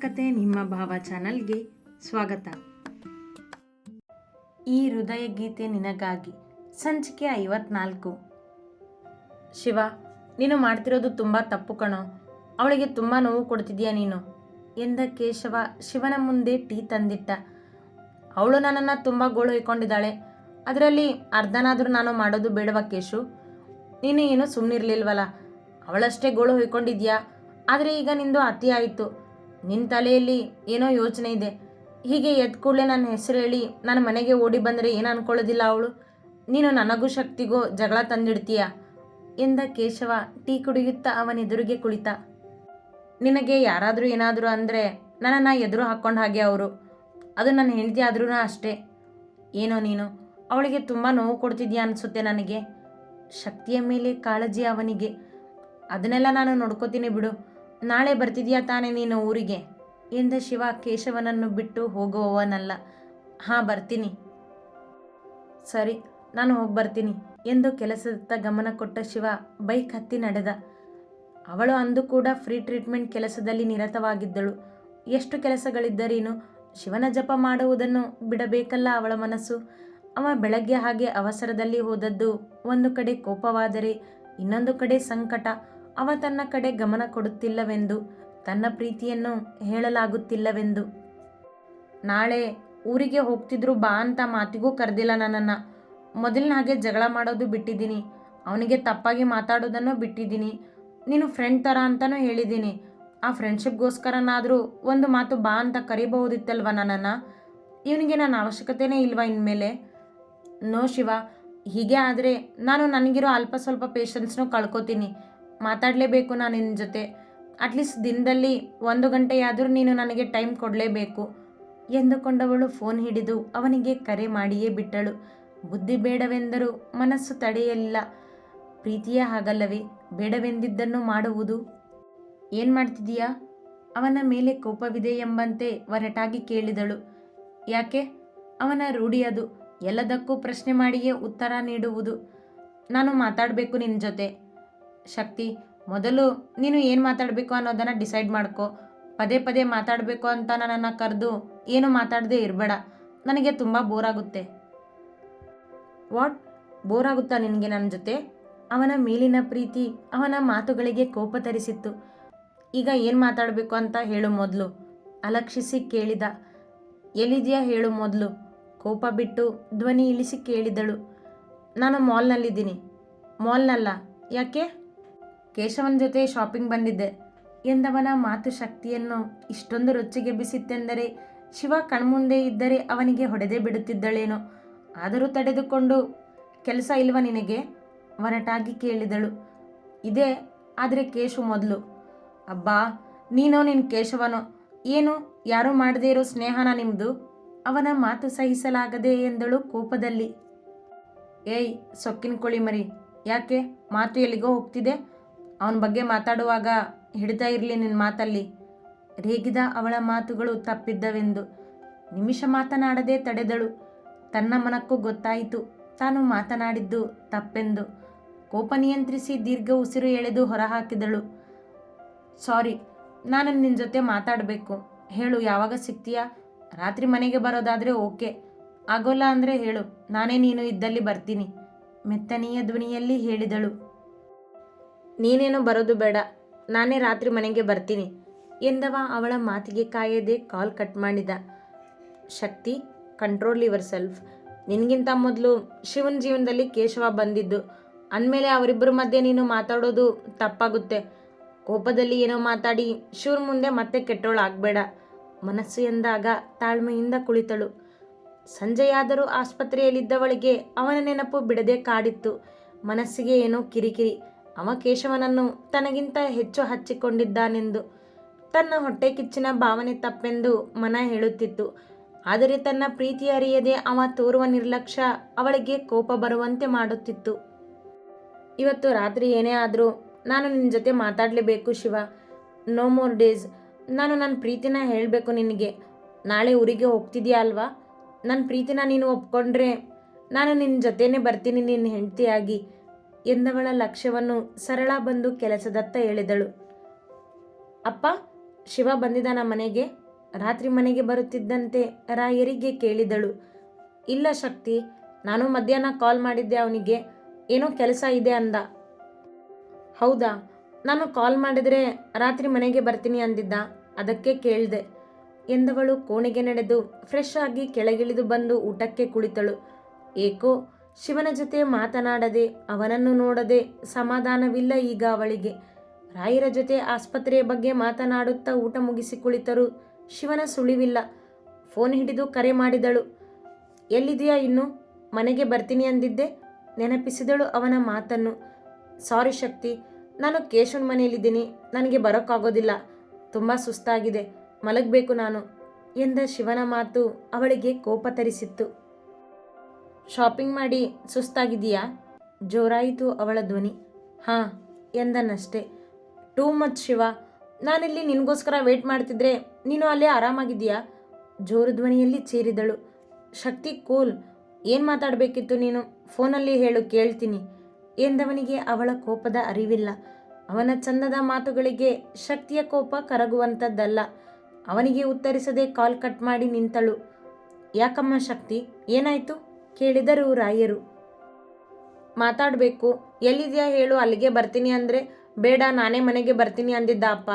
ಕತೆ ನಿಮ್ಮ ಭಾವ ಚಾನಲ್ಗೆ ಸ್ವಾಗತ. ಈ ಹೃದಯ ಗೀತೆ ನಿನಗಾಗಿ ಸಂಚಿಕೆ ಐವತ್ನಾಲ್ಕು. ಶಿವ, ನೀನು ಮಾಡ್ತಿರೋದು ತುಂಬ ತಪ್ಪು ಕಣೋ. ಅವಳಿಗೆ ತುಂಬ ನೋವು ಕೊಡ್ತಿದ್ಯಾ ನೀನು? ಎಂದ ಕೇಶವ ಶಿವನ ಮುಂದೆ ಟೀ ತಂದಿಟ್ಟ. ಅವಳು ನನ್ನನ್ನು ತುಂಬ ಗೋಳು ಹೊಯ್ಕೊಂಡಿದ್ದಾಳೆ ಅದರಲ್ಲಿ ಅರ್ಧನಾದರೂ ನಾನು ಮಾಡೋದು ಬೇಡವಾ ಕೇಶು? ನೀನು ಏನೂ ಸುಮ್ಮನಿರ್ಲಿಲ್ವಲ್ಲ ಅವಳಷ್ಟೇ ಗೋಳು ಹೊಯ್ಕೊಂಡಿದ್ಯಾ ಆದರೆ ಈಗ ನಿಂದು ಅತಿ ಆಯಿತು. ನಿನ್ನ ತಲೆಯಲ್ಲಿ ಏನೋ ಯೋಚನೆ ಇದೆ. ಹೀಗೆ ಎದ್ದ ಕೂಡಲೇ ನನ್ನ ಹೆಸರು ಹೇಳಿ ನನ್ನ ಮನೆಗೆ ಓಡಿ ಬಂದರೆ ಏನು ಅನ್ಕೊಳ್ಳೋದಿಲ್ಲ ಅವಳು? ನೀನು ನನಗೂ ಶಕ್ತಿಗೂ ಜಗಳ ತಂದಿಡ್ತೀಯ? ಎಂದ ಕೇಶವ ಟೀ ಕುಡಿಯುತ್ತಾ ಅವನೆದುರಿಗೆ ಕುಳಿತ. ನಿನಗೆ ಯಾರಾದರೂ ಏನಾದರೂ ಅಂದರೆ ನನ್ನನ್ನು ಎದುರು ಹಾಕ್ಕೊಂಡು ಹಾಗೆ ಅವರು. ಅದು ನನ್ನ ಹೆಂಡತಿ ಆದ್ರೂ ಅಷ್ಟೇ. ಏನೋ ನೀನು, ಅವಳಿಗೆ ತುಂಬ ನೋವು ಕೊಡ್ತಿದ್ಯಾ ಅನಿಸುತ್ತೆ ನನಗೆ? ಶಕ್ತಿಯ ಮೇಲೆ ಕಾಳಜಿ ಅವನಿಗೆ. ಅದನ್ನೆಲ್ಲ ನಾನು ನೋಡ್ಕೋತೀನಿ ಬಿಡು. ನಾಳೆ ಬರ್ತಿದ್ಯಾ ತಾನೇ ನೀನು ಊರಿಗೆ? ಎಂದ ಶಿವ ಕೇಶವನನ್ನು ಬಿಟ್ಟು ಹೋಗುವವನಲ್ಲ. ಹಾಂ, ಬರ್ತೀನಿ. ಸರಿ, ನಾನು ಹೋಗಿ ಬರ್ತೀನಿ ಎಂದು ಕೆಲಸದತ್ತ ಗಮನ ಕೊಟ್ಟ ಶಿವ ಬೈಕ್ ಹತ್ತಿ ನಡೆದ. ಅವಳು ಅಂದು ಕೂಡ ಫ್ರೀ ಟ್ರೀಟ್ಮೆಂಟ್ ಕೆಲಸದಲ್ಲಿ ನಿರತವಾಗಿದ್ದಳು. ಎಷ್ಟು ಕೆಲಸಗಳಿದ್ದರೇನು ಶಿವನ ಜಪ ಮಾಡುವುದನ್ನು ಬಿಡಬೇಕಲ್ಲ ಅವಳ ಮನಸ್ಸು? ಅವ ಬೆಳಗ್ಗೆ ಹಾಗೆ ಅವಸರದಲ್ಲಿ ಹೋದದ್ದು ಒಂದು ಕಡೆ ಕೋಪವಾದರೆ ಇನ್ನೊಂದು ಕಡೆ ಸಂಕಟ. ಅವ ತನ್ನ ಕಡೆ ಗಮನ ಕೊಡುತ್ತಿಲ್ಲವೆಂದು, ತನ್ನ ಪ್ರೀತಿಯನ್ನು ಹೇಳಲಾಗುತ್ತಿಲ್ಲವೆಂದು. ನಾಳೆ ಊರಿಗೆ ಹೋಗ್ತಿದ್ರು ಬಾ ಅಂತ ಮಾತಿಗೂ ಕರೆದಿಲ್ಲ ನನ್ನನ್ನು. ಮೊದಲಿನ ಹಾಗೆ ಜಗಳ ಮಾಡೋದು ಬಿಟ್ಟಿದ್ದೀನಿ. ಅವನಿಗೆ ತಪ್ಪಾಗಿ ಮಾತಾಡೋದನ್ನು ಬಿಟ್ಟಿದ್ದೀನಿ. ನೀನು ಫ್ರೆಂಡ್ ಥರ ಅಂತಲೂ ಹೇಳಿದ್ದೀನಿ. ಆ ಫ್ರೆಂಡ್ಶಿಪ್ಗೋಸ್ಕರನಾದರೂ ಒಂದು ಮಾತು ಬಾ ಅಂತ ಕರಿಬಹುದಿತ್ತಲ್ವ ನನ್ನನ್ನು? ಇವನಿಗೆ ನನ್ನ ಅವಶ್ಯಕತೆನೇ ಇಲ್ವಾ ಇನ್ಮೇಲೆ? ನೋ ಶಿವ, ಹೀಗೆ ಆದರೆ ನಾನು ನನಗಿರೋ ಅಲ್ಪ ಸ್ವಲ್ಪ ಪೇಷನ್ಸ್ನೂ ಕಳ್ಕೊತೀನಿ. ಮಾತಾಡಲೇಬೇಕು ನಾನು ನಿನ್ನ ಜೊತೆ. ಅಟ್ಲೀಸ್ಟ್ ದಿನದಲ್ಲಿ ಒಂದು ಗಂಟೆಯಾದರೂ ನೀನು ನನಗೆ ಟೈಮ್ ಕೊಡಲೇಬೇಕು. ಎಂದುಕೊಂಡವಳು ಫೋನ್ ಹಿಡಿದು ಅವನಿಗೆ ಕರೆ ಮಾಡಿಯೇ ಬಿಟ್ಟಳು. ಬುದ್ಧಿ ಬೇಡವೆಂದರೂ ಮನಸ್ಸು ತಡೆಯಲಿಲ್ಲ. ಪ್ರೀತಿಯೇ ಹಾಗಲ್ಲವೇ, ಬೇಡವೆಂದಿದ್ದನ್ನು ಮಾಡುವುದು? ಏನು ಮಾಡ್ತಿದೀಯಾ? ಅವನ ಮೇಲೆ ಕೋಪವಿದೆ ಎಂಬಂತೆ ಒರಟಾಗಿ ಕೇಳಿದಳು. ಯಾಕೆ? ಅವನ ರೂಢಿ ಅದು. ಎಲ್ಲದಕ್ಕೂ ಪ್ರಶ್ನೆ ಮಾಡಿಯೇ ಉತ್ತರ ನೀಡುವುದು. ನಾನು ಮಾತಾಡಬೇಕು ನಿನ್ನ ಜೊತೆ. ಶಕ್ತಿ, ಮೊದಲು ನೀನು ಏನು ಮಾತಾಡಬೇಕು ಅನ್ನೋದನ್ನು ಡಿಸೈಡ್ ಮಾಡ್ಕೊ. ಪದೇ ಪದೇ ಮಾತಾಡಬೇಕು ಅಂತ ನನ್ನನ್ನು ಕರೆದು ಏನು ಮಾತಾಡದೆ ಇರಬೇಡ. ನನಗೆ ತುಂಬ ಬೋರ್ ಆಗುತ್ತೆ. ವಾಟ್? ಬೋರ್ ಆಗುತ್ತಾ ನಿನಗೆ ನನ್ನ ಜೊತೆ? ಅವನ ಮೇಲಿನ ಪ್ರೀತಿ, ಅವನ ಮಾತುಗಳಿಗೆ ಕೋಪ ತರಿಸಿತ್ತು. ಈಗ ಏನು ಮಾತಾಡಬೇಕು ಅಂತ ಹೇಳು ಮೊದಲು. ಅಲಕ್ಷಿಸಿ ಕೇಳಿದ. ಎಲ್ಲಿದೆಯಾ ಹೇಳು ಮೊದಲು. ಕೋಪ ಬಿಟ್ಟು ಧ್ವನಿ ಇಳಿಸಿ ಕೇಳಿದಳು. ನಾನು ಮಾಲ್ನಲ್ಲಿದ್ದೀನಿ ಮಾಲ್ನಲ್ಲ ಯಾಕೆ? ಕೇಶವನ ಜೊತೆ ಶಾಪಿಂಗ್ ಬಂದಿದ್ದೆ. ಎಂದವನ ಮಾತು ಶಕ್ತಿಯನ್ನು ಇಷ್ಟೊಂದು ರೊಚ್ಚಿಗೆಬ್ಬಿಸಿತ್ತೆಂದರೆ ಶಿವ ಕಣ್ಮುಂದೆ ಇದ್ದರೆ ಅವನಿಗೆ ಹೊಡೆದೇ ಬಿಡುತ್ತಿದ್ದಳೇನೋ. ಆದರೂ ತಡೆದುಕೊಂಡು ಕೆಲಸ ಇಲ್ವ ನಿನಗೆ? ಒರಟಾಗಿ ಕೇಳಿದಳು. ಇದೆ ಆದರೆ ಕೇಶು ಮೊದಲು. ಅಬ್ಬಾ, ನೀನೋ ನಿನ್ನ ಕೇಶವನೋ? ಏನು, ಯಾರೂ ಮಾಡದೇ ಇರೋ ಸ್ನೇಹನ ನಿಮ್ಮದು ಅವನ ಮಾತು ಸಹಿಸಲಾಗದೆ ಎಂದಳು ಕೋಪದಲ್ಲಿ. ಏಯ್, ಸೊಕ್ಕಿನ ಕೋಳಿ ಮರಿ, ಯಾಕೆ ಮಾತು ಎಲ್ಲಿಗೋ ಹೋಗ್ತಿದೆ? ಅವನ ಬಗ್ಗೆ ಮಾತಾಡುವಾಗ ಹಿಡಿತಾ ಇರಲಿ ನಿನ್ನ ಮಾತಲ್ಲಿ. ರೇಗಿದ ಅವಳ ಮಾತುಗಳು ತಪ್ಪಿದ್ದವೆಂದು. ನಿಮಿಷ ಮಾತನಾಡದೆ ತಡೆದಳು. ತನ್ನ ಮನಕ್ಕೂ ಗೊತ್ತಾಯಿತು. ತಾನು ಮಾತನಾಡಿದ್ದು ತಪ್ಪೆಂದು. ಕೋಪ ನಿಯಂತ್ರಿಸಿ ದೀರ್ಘ ಉಸಿರು ಎಳೆದು ಹೊರಹಾಕಿದಳು. ಸಾರಿ, ನಾನು ನಿನ್ನ ಜೊತೆ ಮಾತಾಡಬೇಕು. ಹೇಳು, ಯಾವಾಗ ಸಿಗ್ತೀಯಾ? ರಾತ್ರಿ ಮನೆಗೆ ಬರೋದಾದರೆ ಓಕೆ. ಆಗೋಲ್ಲ ಅಂದರೆ ಹೇಳು. ನಾನೇ ನೀನು ಇದ್ದಲ್ಲಿ ಬರ್ತೀನಿ. ಮೆತ್ತನೆಯ ಧ್ವನಿಯಲ್ಲಿ ಹೇಳಿದಳು. ನೀನೇನು ಬರೋದು ಬೇಡ. ನಾನೇ ರಾತ್ರಿ ಮನೆಗೆ ಬರ್ತೀನಿ. ಎಂದವ ಅವಳ ಮಾತಿಗೆ ಕಾಯದೆ ಕಾಲ್ ಕಟ್ ಮಾಡಿದ. ಶಕ್ತಿ ಕಂಟ್ರೋಲ್ ಯುವರ್ ಸೆಲ್ಫ್ ನಿನಗಿಂತ ಮೊದಲು ಶಿವನ ಜೀವನದಲ್ಲಿ ಕೇಶವ ಬಂದಿದ್ದು. ಅಂದಮೇಲೆ ಅವರಿಬ್ಬರ ಮಧ್ಯೆ ನೀನು ಮಾತಾಡೋದು ತಪ್ಪಾಗುತ್ತೆ. ಕೋಪದಲ್ಲಿ ಏನೋ ಮಾತಾಡಿ ಶಿವನ ಮುಂದೆ ಮತ್ತೆ ಕೆಟ್ಟೋಳು ಮನಸ್ಸು ಎಂದಾಗ ತಾಳ್ಮೆಯಿಂದ ಕುಳಿತಳು. ಸಂಜೆಯಾದರೂ ಆಸ್ಪತ್ರೆಯಲ್ಲಿದ್ದವಳಿಗೆ ಅವನ ನೆನಪು ಬಿಡದೆ ಕಾಡಿತ್ತು. ಮನಸ್ಸಿಗೆ ಏನೋ ಕಿರಿಕಿರಿ. ಅವ ಕೇಶವನನ್ನು ತನಗಿಂತ ಹೆಚ್ಚು ಹಚ್ಚಿಕೊಂಡಿದ್ದಾನೆಂದು. ತನ್ನ ಹೊಟ್ಟೆ ಕಿಚ್ಚಿನ ಭಾವನೆ ತಪ್ಪೆಂದು ಮನ ಹೇಳುತ್ತಿತ್ತು. ಆದರೆ ತನ್ನ ಪ್ರೀತಿ ಅರಿಯದೆ ಅವ ತೋರುವ ನಿರ್ಲಕ್ಷ್ಯ ಅವಳಿಗೆ ಕೋಪ ಬರುವಂತೆ ಮಾಡುತ್ತಿತ್ತು. ಇವತ್ತು ರಾತ್ರಿ ಏನೇ ಆದರೂ ನಾನು ನಿನ್ನ ಜೊತೆ ಮಾತಾಡಲೇಬೇಕು ಶಿವ. No more days. ನಾನು ನನ್ನ ಪ್ರೀತಿನ ಹೇಳಬೇಕು ನಿನಗೆ. ನಾಳೆ ಊರಿಗೆ ಹೋಗ್ತಿದ್ಯಾ ಅಲ್ವಾ? ನನ್ನ ಪ್ರೀತಿನ ನೀನು ಒಪ್ಕೊಂಡ್ರೆ ನಾನು ನಿನ್ನ ಜೊತೆನೇ ಬರ್ತೀನಿ ನಿನ್ನ ಹೆಂಡತಿಯಾಗಿ. ಎಂದವಳ ಲಕ್ಷ್ಯವನ್ನು ಸರಳ ಬಂದು ಕೆಲಸದತ್ತ ಹೇಳಿದಳು ಅಪ್ಪ, ಶಿವ ಬಂದಿದ್ದಾನ ಮನೆಗೆ? ರಾತ್ರಿ ಮನೆಗೆ ಬರುತ್ತಿದ್ದಂತೆ ರಾಯರಿಗೆ ಕೇಳಿದಳು. ಇಲ್ಲ ಶಕ್ತಿ, ನಾನು ಮಧ್ಯಾಹ್ನ ಕಾಲ್ ಮಾಡಿದ್ದೆ ಅವನಿಗೆ. ಏನೋ ಕೆಲಸ ಇದೆ ಅಂದ. ಹೌದಾ, ನಾನು ಕಾಲ್ ಮಾಡಿದರೆ ರಾತ್ರಿ ಮನೆಗೆ ಬರ್ತೀನಿ ಅಂದಿದ್ದ. ಅದಕ್ಕೆ ಕೇಳಿದೆ. ಎಂದವಳು ಕೋಣೆಗೆ ನಡೆದು ಫ್ರೆಶ್ ಆಗಿ ಕೆಳಗಿಳಿದು ಬಂದು ಊಟಕ್ಕೆ ಕುಳಿತಳು. ಏಕೋ ಶಿವನ ಜೊತೆ ಮಾತನಾಡದೆ, ಅವನನ್ನು ನೋಡದೆ ಸಮಾಧಾನವಿಲ್ಲ ಈಗ ಅವಳಿಗೆ. ರಾಯರ ಜೊತೆ ಆಸ್ಪತ್ರೆಯ ಬಗ್ಗೆ ಮಾತನಾಡುತ್ತಾ ಊಟ ಮುಗಿಸಿ ಕುಳಿತರು ಶಿವನ ಸುಳಿವಿಲ್ಲ. ಫೋನ್ ಹಿಡಿದು ಕರೆ ಮಾಡಿದಳು. ಎಲ್ಲಿದೆಯಾ ಇನ್ನು? ಮನೆಗೆ ಬರ್ತೀನಿ ಅಂದಿದ್ದೆ. ನೆನಪಿಸಿದಳು ಅವನ ಮಾತನ್ನು. ಸಾರಿ ಶಕ್ತಿ, ನಾನು ಕೇಶವನ್ ಮನೆಯಲ್ಲಿದ್ದೀನಿ. ನನಗೆ ಬರೋಕ್ಕಾಗೋದಿಲ್ಲ. ತುಂಬ ಸುಸ್ತಾಗಿದೆ. ಮಲಗಬೇಕು ನಾನು ಎಂದ ಶಿವನ ಮಾತು ಅವಳಿಗೆ ಕೋಪ ತರಿಸಿತ್ತು. ಶಾಪಿಂಗ್ ಮಾಡಿ ಸುಸ್ತಾಗಿದೆಯಾ ಜೋರಾಯಿತು ಅವಳ ಧ್ವನಿ. ಹಾಂ, ಎಂದನಷ್ಟೇ. Two much Shiva. ನಾನಿಲ್ಲಿ ನಿನಗೋಸ್ಕರ ವೇಟ್ ಮಾಡ್ತಿದ್ರೆ ನೀನು ಅಲ್ಲೇ ಆರಾಮಾಗಿದೆಯಾ ಜೋರು ಧ್ವನಿಯಲ್ಲಿ ಚೀರಿದಳು. ಶಕ್ತಿ ಕೂಲ್ ಏನು ಮಾತಾಡಬೇಕಿತ್ತು ನೀನು? ಫೋನಲ್ಲಿ ಹೇಳು, ಕೇಳ್ತೀನಿ. ಎಂದವನಿಗೆ ಅವಳ ಕೋಪದ ಅರಿವಿಲ್ಲ. ಅವನ ಚಂದದ ಮಾತುಗಳಿಗೆ ಶಕ್ತಿಯ ಕೋಪ ಕರಗುವಂಥದ್ದಲ್ಲ ಅವನಿಗೆ ಉತ್ತರಿಸದೆ ಕಾಲ್ ಕಟ್ ಮಾಡಿ ನಿಂತಳು. ಯಾಕಮ್ಮ ಶಕ್ತಿ? ಏನಾಯ್ತು? ಕೇಳಿದರು ರಾಯರು. ಮಾತಾಡಬೇಕು, ಎಲ್ಲಿದೆಯಾ ಹೇಳು, ಅಲ್ಲಿಗೆ ಬರ್ತೀನಿ ಅಂದರೆ, ಬೇಡ, ನಾನೇ ಮನೆಗೆ ಬರ್ತೀನಿ ಅಂದಿದ್ದ ಅಪ್ಪ.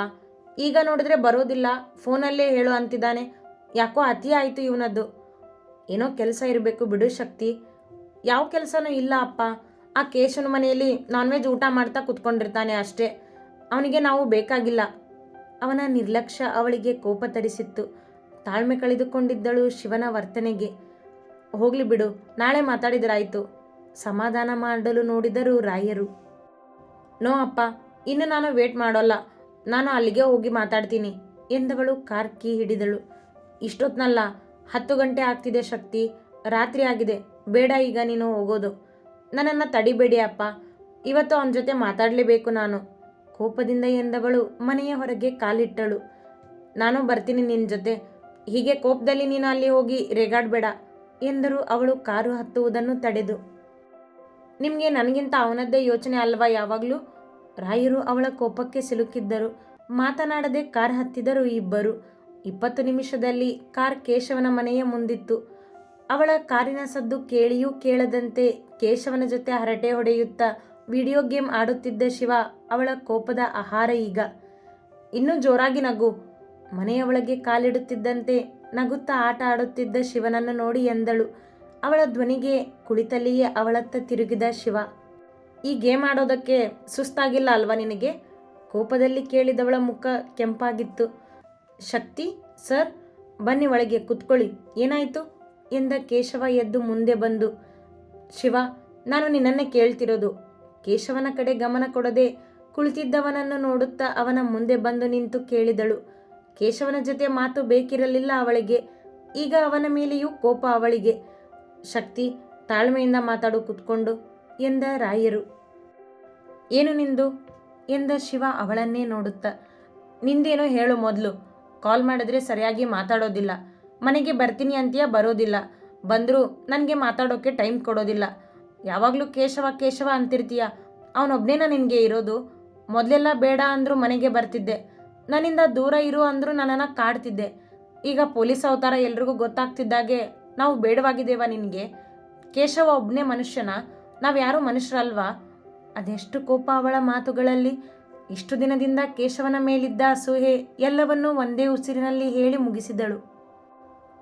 ಈಗ ನೋಡಿದ್ರೆ ಬರೋದಿಲ್ಲ, ಫೋನಲ್ಲೇ ಹೇಳು ಅಂತಿದ್ದಾನೆ. ಯಾಕೋ ಅತಿ ಆಯಿತು ಇವನದ್ದು. ಏನೋ ಕೆಲಸ ಇರಬೇಕು, ಬಿಡು ಶಕ್ತಿ. ಯಾವ ಕೆಲಸನೂ ಇಲ್ಲ ಅಪ್ಪ. ಆ ಕೇಶವನ ಮನೆಯಲ್ಲಿ ನಾನ್ ವೆಜ್ ಊಟ ಮಾಡ್ತಾ ಕುತ್ಕೊಂಡಿರ್ತಾನೆ ಅಷ್ಟೇ. ಅವನಿಗೆ ನಾವು ಬೇಕಾಗಿಲ್ಲ. ಅವನ ನಿರ್ಲಕ್ಷ್ಯ ಅವಳಿಗೆ ಕೋಪ ತರಿಸಿತ್ತು. ತಾಳ್ಮೆ ಕಳೆದುಕೊಂಡಿದ್ದಳು ಶಿವನ ವರ್ತನೆಗೆ. ಹೋಗ್ಲಿ ಬಿಡು, ನಾಳೆ ಮಾತಾಡಿದ್ರಾಯ್ತು. ಸಮಾಧಾನ ಮಾಡಲು ನೋಡಿದರು ರಾಯರು. ನೋ ಅಪ್ಪ, ಇನ್ನು ನಾನು ವೇಟ್ ಮಾಡೋಲ್ಲ. ನಾನು ಅಲ್ಲಿಗೆ ಹೋಗಿ ಮಾತಾಡ್ತೀನಿ ಎಂದವಳು ಕಾರ್ ಕೀ ಹಿಡಿದಳು. ಇಷ್ಟೊತ್ನಲ್ಲ, ಹತ್ತು ಗಂಟೆ ಆಗ್ತಿದೆ ಶಕ್ತಿ. ರಾತ್ರಿ ಆಗಿದೆ, ಬೇಡ ಈಗ ನೀನು ಹೋಗೋದು. ನನ್ನನ್ನು ತಡಿಬೇಡಿ ಅಪ್ಪ, ಇವತ್ತು ಅವನ ಜೊತೆ ಮಾತಾಡಲೇಬೇಕು ನಾನು. ಕೋಪದಿಂದ ಎಂದವಳು ಮನೆಯ ಹೊರಗೆ ಕಾಲಿಟ್ಟಳು. ನಾನು ಬರ್ತೀನಿ ನಿನ್ನ ಜೊತೆ. ಹೀಗೆ ಕೋಪದಲ್ಲಿ ನೀನು ಅಲ್ಲಿ ಹೋಗಿ ರೇಗಾಡಬೇಡ. ಎಂದರು ಅವಳು ಕಾರು ಹತ್ತುವುದನ್ನು ತಡೆದು. ನಿಮಗೆ ನನಗಿಂತ ಅವನದ್ದೇ ಯೋಚನೆ ಅಲ್ವಾ ಯಾವಾಗಲೂ? ರಾಯರು ಅವಳ ಕೋಪಕ್ಕೆ ಸಿಲುಕಿದ್ದರು. ಮಾತನಾಡದೆ ಕಾರ್ ಹತ್ತಿದರು ಇಬ್ಬರು. ಇಪ್ಪತ್ತು ನಿಮಿಷದಲ್ಲಿ ಕಾರ್ ಕೇಶವನ ಮನೆಯ ಮುಂದಿತ್ತು. ಅವಳ ಕಾರಿನ ಸದ್ದು ಕೇಳಿಯೂ ಕೇಳದಂತೆ ಕೇಶವನ ಜೊತೆ ಹರಟೆ ಹೊಡೆಯುತ್ತಾ ವಿಡಿಯೋ ಗೇಮ್ ಆಡುತ್ತಿದ್ದ ಶಿವ ಅವಳ ಕೋಪದ ಆಹಾರ ಈಗ. ಇನ್ನೂ ಜೋರಾಗಿ ನಗು. ಮನೆಯ ಒಳಗೆ ಕಾಲಿಡುತ್ತಿದ್ದಂತೆ ನಗುತ್ತಾ ಆಟ ಆಡುತ್ತಿದ್ದ ಶಿವನನ್ನು ನೋಡಿ ಎಂದಳು. ಅವಳ ಧ್ವನಿಗೆ ಕುಳಿತಲ್ಲಿಯೇ ಅವಳತ್ತ ತಿರುಗಿದ ಶಿವ. ಈ ಗೇಮ್ ಆಡೋದಕ್ಕೆ ಸುಸ್ತಾಗಿಲ್ಲ ಅಲ್ವಾ ನಿನಗೆ? ಕೋಪದಲ್ಲಿ ಕೇಳಿದವಳ ಮುಖ ಕೆಂಪಾಗಿತ್ತು. ಶಕ್ತಿ, ಸರ್, ಬನ್ನಿ ಒಳಗೆ ಕುತ್ಕೊಳ್ಳಿ. ಏನಾಯಿತು? ಎಂದ ಕೇಶವ ಎದ್ದು ಮುಂದೆ ಬಂದು. ಶಿವ, ನಾನು ನಿನ್ನನ್ನೇ ಕೇಳ್ತಿರೋದು. ಕೇಶವನ ಕಡೆ ಗಮನ ಕೊಡದೆ ಕುಳಿತಿದ್ದವನನ್ನು ನೋಡುತ್ತಾ ಅವನ ಮುಂದೆ ಬಂದು ನಿಂತು ಕೇಳಿದಳು. ಕೇಶವನ ಜೊತೆ ಮಾತು ಬೇಕಿರಲಿಲ್ಲ ಅವಳಿಗೆ. ಈಗ ಅವನ ಮೇಲೆಯೂ ಕೋಪ ಅವಳಿಗೆ. ಶಕ್ತಿ ತಾಳ್ಮೆಯಿಂದ ಮಾತಾಡು ಕುತ್ಕೊಂಡು ಎಂದ ರಾಯರು. ಏನು ನಿಂದು? ಎಂದ ಶಿವ ಅವಳನ್ನೇ ನೋಡುತ್ತಾ. ನಿಂದೇನೋ ಹೇಳು ಮೊದಲು. ಕಾಲ್ ಮಾಡಿದ್ರೆ ಸರಿಯಾಗಿ ಮಾತಾಡೋದಿಲ್ಲ. ಮನೆಗೆ ಬರ್ತೀನಿ ಅಂತೀಯ ಬರೋದಿಲ್ಲ. ಬಂದರೂ ನನಗೆ ಮಾತಾಡೋಕ್ಕೆ ಟೈಮ್ ಕೊಡೋದಿಲ್ಲ. ಯಾವಾಗಲೂ ಕೇಶವ ಕೇಶವ ಅಂತಿರ್ತೀಯ. ಅವನೊಬ್ಬನೇನ ನಿನಗೆ ಇರೋದು? ಮೊದಲೆಲ್ಲ ಬೇಡ ಅಂದರೂ ಮನೆಗೆ ಬರ್ತಿದ್ದೆ. ನನ್ನಿಂದ ದೂರ ಇರು ಅಂದರೂ ನನ್ನನ್ನು ಕಾಡ್ತಿದ್ದೆ. ಈಗ ಪೊಲೀಸ್ ಅವತಾರ ಎಲ್ರಿಗೂ ಗೊತ್ತಾಗ್ತಿದ್ದಾಗೆ ನಾವು ಬೇಡವಾಗಿದ್ದೇವ ನಿನಗೆ? ಕೇಶವ ಒಬ್ಬನೇ ಮನುಷ್ಯನ, ನಾವು ಯಾರು ಮನುಷ್ಯರಲ್ವಾ? ಅದೆಷ್ಟು ಕೋಪ ಅವಳ ಮಾತುಗಳಲ್ಲಿ. ಇಷ್ಟು ದಿನದಿಂದ ಕೇಶವನ ಮೇಲಿದ್ದ ಅಸೂಹೆ ಎಲ್ಲವನ್ನೂ ಒಂದೇ ಉಸಿರಿನಲ್ಲಿ ಹೇಳಿ ಮುಗಿಸಿದಳು.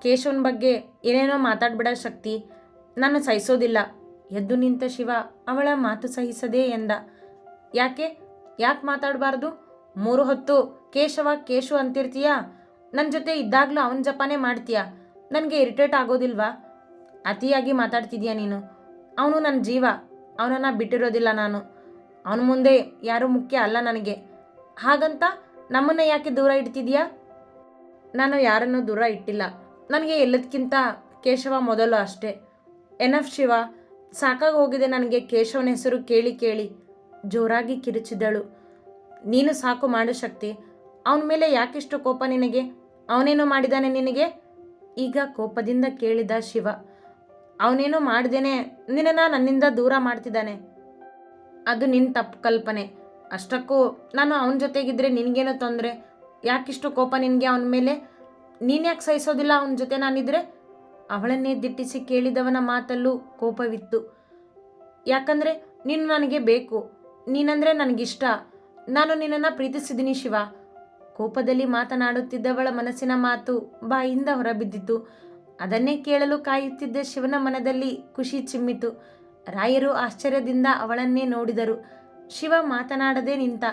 ಕೇಶವನ ಬಗ್ಗೆ ಏನೇನೋ ಮಾತಾಡ್ಬಿಡ ಶಕ್ತಿ ನಾನು ಸಹಿಸೋದಿಲ್ಲ. ಎದ್ದು ನಿಂತ ಶಿವ ಅವಳ ಮಾತು ಸಹಿಸದೇ ಎಂದ. ಯಾಕೆ? ಯಾಕೆ ಮಾತಾಡಬಾರ್ದು? ಮೂರು ಹೊತ್ತು, ಕೇಶವ, ಕೇಶು ಅಂತಿರ್ತೀಯ? ನನ್ನ ಜೊತೆ ಇದ್ದಾಗಲೂ ಅವನ ಜಪಾನೇ ಮಾಡ್ತೀಯ? ನನಗೆ ಇರಿಟೇಟ್ ಆಗೋದಿಲ್ವಾ? ಅತಿಯಾಗಿ ಮಾತಾಡ್ತಿದ್ಯಾ ನೀನು? ಅವನು ನನ್ನ ಜೀವ. ಅವನನ್ನು ಬಿಟ್ಟಿರೋದಿಲ್ಲ ನಾನು. ಅವನ ಮುಂದೆ ಯಾರೂ ಮುಖ್ಯ ಅಲ್ಲ ನನಗೆ. ಹಾಗಂತ ನಮ್ಮನ್ನು ಯಾಕೆ ದೂರ ಇಡ್ತಿದ್ಯಾ? ನಾನು ಯಾರನ್ನು ದೂರ ಇಟ್ಟಿಲ್ಲ. ನನಗೆ ಎಲ್ಲದಕ್ಕಿಂತ ಕೇಶವ ಮೊದಲು ಅಷ್ಟೇ. ಎನಫ್ ಶಿವ, ಸಾಕಾಗಿ ಹೋಗಿದೆ ನನಗೆ ಕೇಶವನ ಹೆಸರು ಕೇಳಿ ಕೇಳಿ. ಜೋರಾಗಿ ಕಿರುಚಿದಳು. ನೀನು ಸಾಕು ಮಾಡು ಶಕ್ತಿ. ಅವನ ಮೇಲೆ ಯಾಕಿಷ್ಟು ಕೋಪ ನಿನಗೆ? ಅವನೇನೋ ಮಾಡಿದಾನೆ ನಿನಗೆ? ಈಗ ಕೋಪದಿಂದ ಕೇಳಿದ ಶಿವ, ಅವನೇನೋ ಮಾಡ್ದೇನೆ ನಿನ್ನನ್ನು ನನ್ನಿಂದ ದೂರ ಮಾಡ್ತಿದ್ದಾನೆ. ಅದು ನಿನ್ನ ತಪ್ಪು ಕಲ್ಪನೆ. ಅಷ್ಟಕ್ಕೂ ನಾನು ಅವನ ಜೊತೆಗಿದ್ರೆ ನಿನಗೇನೋ ತೊಂದರೆ? ಯಾಕಿಷ್ಟು ಕೋಪ ನಿನಗೆ ಅವನ ಮೇಲೆ? ನೀನು ಯಾಕೆ ಸಹಿಸೋದಿಲ್ಲ ಅವನ ಜೊತೆ ನಾನಿದ್ರೆ? ಅವಳನ್ನೇ ದಿಟ್ಟಿಸಿ ಕೇಳಿದವನ ಮಾತಲ್ಲೂ ಕೋಪವಿತ್ತು. ಯಾಕಂದರೆ ನೀನು ನನಗೆ ಬೇಕು. ನೀನಂದರೆ ನನಗಿಷ್ಟ. ನಾನು ನಿನ್ನನ್ನು ಪ್ರೀತಿಸಿದ್ದೀನಿ ಶಿವ. ಕೋಪದಲ್ಲಿ ಮಾತನಾಡುತ್ತಿದ್ದವಳ ಮನಸ್ಸಿನ ಮಾತು ಬಾಯಿಂದ ಹೊರಬಿದ್ದಿತು. ಅದನ್ನೇ ಕೇಳಲು ಕಾಯುತ್ತಿದ್ದ ಶಿವನ ಮನದಲ್ಲಿ ಖುಷಿ ಚಿಮ್ಮಿತು. ರಾಯರು ಆಶ್ಚರ್ಯದಿಂದ ಅವಳನ್ನೇ ನೋಡಿದರು. ಶಿವ ಮಾತನಾಡದೆ ನಿಂತ,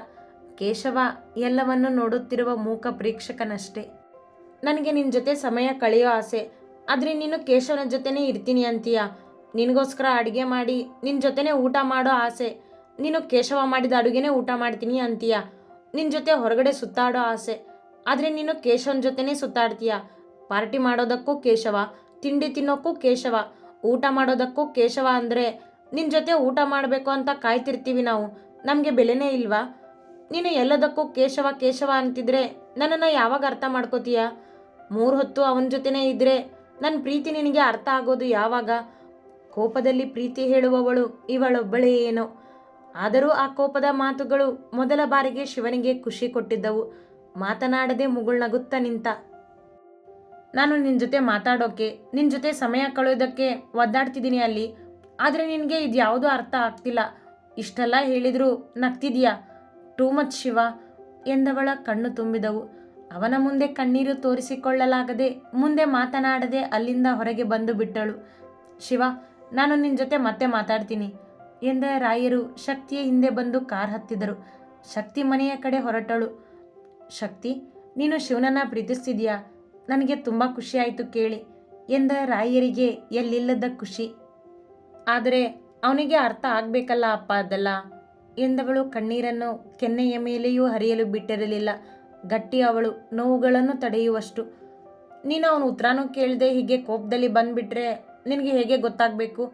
ಕೇಶವ ಎಲ್ಲವನ್ನು ನೋಡುತ್ತಿರುವ ಮೂಕ ಪ್ರೇಕ್ಷಕನಷ್ಟೇ. ನನಗೆ ನಿನ್ನ ಜೊತೆ ಸಮಯ ಕಳೆಯೋ ಆಸೆ, ಆದರೆ ನೀನು ಕೇಶವನ ಜೊತೆನೇ ಇರ್ತೀನಿ ಅಂತೀಯ. ನಿನಗೋಸ್ಕರ ಅಡುಗೆ ಮಾಡಿ ನಿನ್ನ ಜೊತೆನೇ ಊಟ ಮಾಡೋ ಆಸೆ ನೀನು ಕೇಶವ ಮಾಡಿದ ಅಡುಗೆನೇ ಊಟ ಮಾಡ್ತೀನಿ ಅಂತೀಯ? ನಿನ್ನ ಜೊತೆ ಹೊರಗಡೆ ಸುತ್ತಾಡೋ ಆಸೆ. ಆದರೆ ನೀನು ಕೇಶವನ ಜೊತೆನೇ ಸುತ್ತಾಡ್ತೀಯ? ಪಾರ್ಟಿ ಮಾಡೋದಕ್ಕೂ ಕೇಶವ, ತಿಂಡಿ ತಿನ್ನೋಕ್ಕೂ ಕೇಶವ, ಊಟ ಮಾಡೋದಕ್ಕೂ ಕೇಶವ ಅಂದರೆ ನಿನ್ನ ಜೊತೆ ಊಟ ಮಾಡಬೇಕು ಅಂತ ಕಾಯ್ತಿರ್ತೀವಿ ನಾವು. ನಮಗೆ ಬೆಲೆನೇ ಇಲ್ವಾ? ನೀನು ಎಲ್ಲದಕ್ಕೂ ಕೇಶವ ಕೇಶವ ಅಂತಿದ್ರೆ ನನ್ನನ್ನು ಯಾವಾಗ ಅರ್ಥ ಮಾಡ್ಕೋತೀಯ? ಮೂರು ಹೊತ್ತು ಅವನ ಜೊತೆನೇ ಇದ್ದರೆ ನನ್ನ ಪ್ರೀತಿ ನಿನಗೆ ಅರ್ಥ ಆಗೋದು ಯಾವಾಗ? ಕೋಪದಲ್ಲಿ ಪ್ರೀತಿ ಹೇಳುವವಳು, ಇವಳೊಬ್ಬಳೇ ಏನೋ. ಆದರೂ ಆ ಕೋಪದ ಮಾತುಗಳು ಮೊದಲ ಬಾರಿಗೆ ಶಿವನಿಗೆ ಖುಷಿ ಕೊಟ್ಟಿದ್ದವು. ಮಾತನಾಡದೆ ಮುಗುಳ್ನಗುತ್ತಾ ನಿಂತ. ನಾನು ನಿನ್ನ ಜೊತೆ ಮಾತಾಡೋಕೆ ನಿನ್ನ ಜೊತೆ ಸಮಯ ಕಳೆಯೋದಕ್ಕೆ ಒದ್ದಾಡ್ತಿದ್ದೀನಿ ಅಲ್ಲಿ. ಆದರೆ ನಿನಗೆ ಇದು ಯಾವುದೂ ಅರ್ಥ ಆಗ್ತಿಲ್ಲ. ಇಷ್ಟೆಲ್ಲ ಹೇಳಿದರೂ ನಗ್ತಿದೀಯಾ? ಟೂ ಮಚ್ ಶಿವ, ಎಂದವಳ ಕಣ್ಣು ತುಂಬಿದವು. ಅವನ ಮುಂದೆ ಕಣ್ಣೀರು ತೋರಿಸಿಕೊಳ್ಳಲಾಗದೆ, ಮುಂದೆ ಮಾತನಾಡದೆ ಅಲ್ಲಿಂದ ಹೊರಗೆ ಬಂದು ಬಿಟ್ಟಳು. ಶಿವ, ನಾನು ನಿನ್ನ ಜೊತೆ ಮತ್ತೆ ಮಾತಾಡ್ತೀನಿ. ಎಂದ ರಾಯರು, ಶಕ್ತಿಯ ಹಿಂದೆ ಬಂದು ಕಾರ್ ಹತ್ತಿದರು. ಶಕ್ತಿ ಮನೆಯ ಕಡೆ ಹೊರಟಳು. ಶಕ್ತಿ, ನೀನು ಶಿವನನ್ನ ಪ್ರೀತಿಸ್ತಿದ್ಯಾ? ನನಗೆ ತುಂಬ ಖುಷಿಯಾಯಿತು ಕೇಳಿ ಎಂದ ರಾಯರಿಗೆ ಎಲ್ಲಿಲ್ಲದ ಖುಷಿ. ಆದರೆ ಅವನಿಗೆ ಅರ್ಥ ಆಗಬೇಕಲ್ಲ ಅಪ್ಪ ಅದಲ್ಲ ಎಂದವಳು ಕಣ್ಣೀರನ್ನು ಕೆನ್ನೆಯ ಮೇಲೆಯೂ ಹರಿಯಲು ಬಿಟ್ಟಿರಲಿಲ್ಲ. ಗಟ್ಟಿ ಅವಳು, ನೋವುಗಳನ್ನು ತಡೆಯುವಷ್ಟು. ನೀನು ಅವನು ಉತ್ತರನೂ ಕೇಳದೆ ಹೀಗೆ ಕೋಪದಲ್ಲಿ ಬಂದ್ಬಿಟ್ರೆ ನಿನಗೆ ಹೇಗೆ ಗೊತ್ತಾಗಬೇಕು?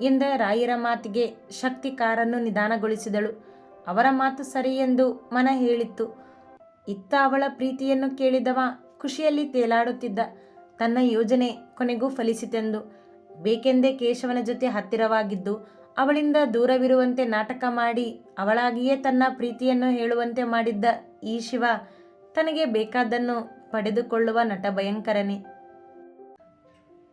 ಎಂದ ರಾಯರ ಮಾತಿಗೆ ಶಕ್ತಿ ಕಾರನ್ನು ನಿಧಾನಗೊಳಿಸಿದಳು. ಅವರ ಮಾತು ಸರಿ ಎಂದು ಮನ ಹೇಳಿತ್ತು. ಇತ್ತ ಅವಳ ಪ್ರೀತಿಯನ್ನು ಕೇಳಿದವ ಖುಷಿಯಲ್ಲಿ ತೇಲಾಡುತ್ತಿದ್ದ ತನ್ನ ಯೋಜನೆ ಕೊನೆಗೂ ಫಲಿಸಿತೆಂದು. ಬೇಕೆಂದೇ ಕೇಶವನ ಜೊತೆ ಹತ್ತಿರವಾಗಿದ್ದು, ಅವಳಿಂದ ದೂರವಿರುವಂತೆ ನಾಟಕ ಮಾಡಿ ಅವಳಾಗಿಯೇ ತನ್ನ ಪ್ರೀತಿಯನ್ನು ಹೇಳುವಂತೆ ಮಾಡಿದ್ದ ಈ ಶಿವ ತನಗೆ ಬೇಕಾದ್ದನ್ನು ಪಡೆದುಕೊಳ್ಳುವ ನಟ ಭಯಂಕರನೇ.